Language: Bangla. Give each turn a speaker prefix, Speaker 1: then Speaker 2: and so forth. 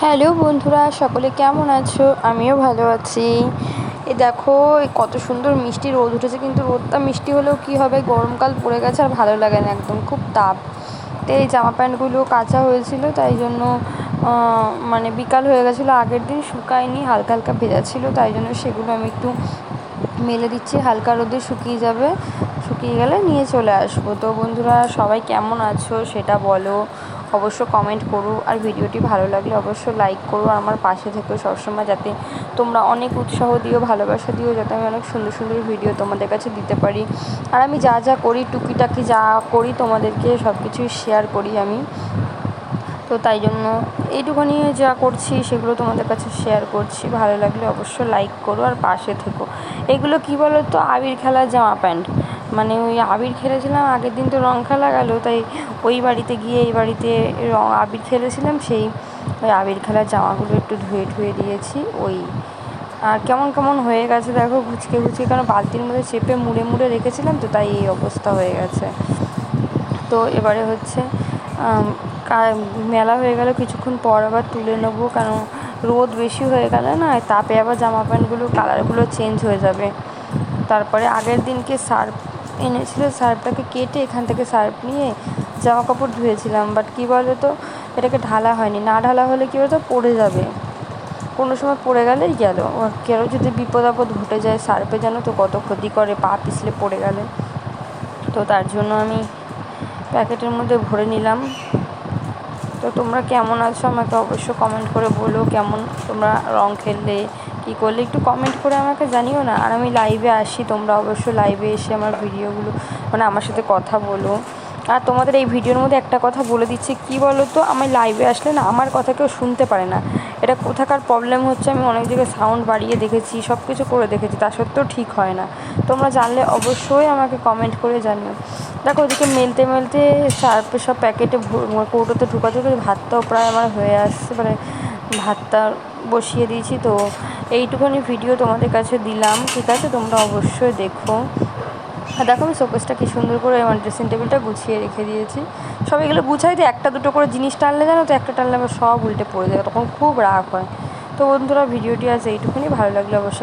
Speaker 1: হ্যালো বন্ধুরা, সকলে কেমন আছো? আমিও ভালো আছি। এ দেখো কত সুন্দর মিষ্টি রোদ উঠেছে, কিন্তু রোদটা মিষ্টি হলেও কী হবে? গরমকাল পড়ে গেছে আর ভালো লাগে না একদম, খুব তাপ। তো এই জামা প্যান্টগুলো কাঁচা হয়েছিল, তাই জন্য মানে বিকাল হয়ে গেছিল, আগের দিন শুকায়নি, হালকা হালকা ভেজা ছিল, তাই জন্য সেগুলো আমি একটু মেলে দিচ্ছি, হালকা রোদে শুকিয়ে যাবে, শুকিয়ে গেলে নিয়ে চলে আসব। তো বন্ধুরা, সবাই কেমন আছো? সেটা বলো। অবশ্য কমেন্ট করো, আর ভিডিওটি ভালো লাগলে অবশ্য লাইক করো, আর আমার পাশে থেকো সবসময় যাতে তোমরা অনেক উৎসাহ দিও, ভালোবাসা দিও, যাতে আমি অনেক সুন্দর সুন্দর ভিডিও তোমাদের কাছে দিতে পারি। আর আমি যা যা করি, টুকিটাকি যা করি, তোমাদেরকে সব কিছুই শেয়ার করি আমি। তো তাই জন্য এইটুখানি যা করছি, সেগুলো তোমাদের কাছে শেয়ার করছি। ভালো লাগলে অবশ্য লাইক করো, আর পাশে থেকো। এগুলো কী বলো তো আবির খেলার জামা প্যান্ট। মানে ওই আবির খেলেছিলাম, আগের দিন তো রং খেলা গেল, তাই ওই বাড়িতে গিয়ে এই বাড়িতে রং আবির খেলেছিলাম, সেই ওই আবির খেলার জামাগুলো একটু ধুয়ে ধুয়ে দিয়েছি, ওই। আর কেমন কেমন হয়ে গেছে দেখো, ঘুচকে ঘুচকে, কারণ বালতির মধ্যে চেপে মুড়ে মুড়ে রেখেছিলাম তো, তাই এই অবস্থা হয়ে গেছে। তো এবারে হচ্ছে মেলা হয়ে গেলে, কিছুক্ষণ পর আবার তুলে নেব, কারণ রোদ বেশি হয়ে গেলে না, তাপে আবার জামা প্যান্টগুলো, কালারগুলো চেঞ্জ হয়ে যাবে। তারপরে আগের দিনকে সার্ফ এনেছিল সার্ফটাকে কেটে এখান থেকে সার্ফ নিয়ে জামা কাপড় ধুয়েছিলাম। বাট কী বলো তো এটাকে ঢালা হয়নি। না ঢালা হলে কী বলতো, পড়ে যাবে। কোনো সময় পড়ে গেলেই গেল। কেউ যদি বিপদ আপদ ঘটে যায় সার্ফে, জানো তো কত ক্ষতি করে, পা পিছলে পড়ে গেলে। তো তার জন্য আমি প্যাকেটের মধ্যে ভরে নিলাম। তো তোমরা কেমন আছো আমাকে অবশ্য কমেন্ট করে বলো, কেমন তোমরা রং খেললে কী করলে? একটু কমেন্ট করে আমাকে জানিও না। আর আমি লাইভে আসি, তোমরা অবশ্যই লাইভে এসে আমার ভিডিওগুলো মানে আমার সাথে কথা বলো। আর তোমাদের এই ভিডিওর মধ্যে একটা কথা বলে দিচ্ছি, কী বলো তো আমি লাইভে আসলে না, আমার কথা কেউ শুনতে পারে না। এটা কোথাকার প্রবলেম হচ্ছে, আমি অনেক জায়গায় সাউন্ড বাড়িয়ে দেখেছি সব কিছু করে দেখেছি, তা সত্ত্বেও ঠিক হয় না। তোমরা জানলে অবশ্যই আমাকে কমেন্ট করে জানিও। দেখো, ওদিকে মেলতে মেলতে সার্ফে সব প্যাকেটে কৌটোতে ঢুকাতে ঢুকাতে ভাতটাও প্রায় আমার হয়ে আসছে মানে ভাতটা বসিয়ে দিয়েছি, তো এইটুকুনি ভিডিও তোমাদের কাছে দিলাম। ঠিক আছে, তোমরা অবশ্যই দেখো। আর দেখো আমি শোকেসটা কী সুন্দর করে আমার ড্রেসিং টেবিলটা গুছিয়ে রেখে দিয়েছি। সব এগুলো গুছাই দিয়ে একটা দুটো করে জিনিস টানলে জানো তো, একটা টানলে আবার সব উল্টে পড়ে যায়, তখন খুব রাগ হয়। তো বন্ধুরা ভিডিওটি আজ এইটুকুনি, ভালো লাগলে অবশ্যই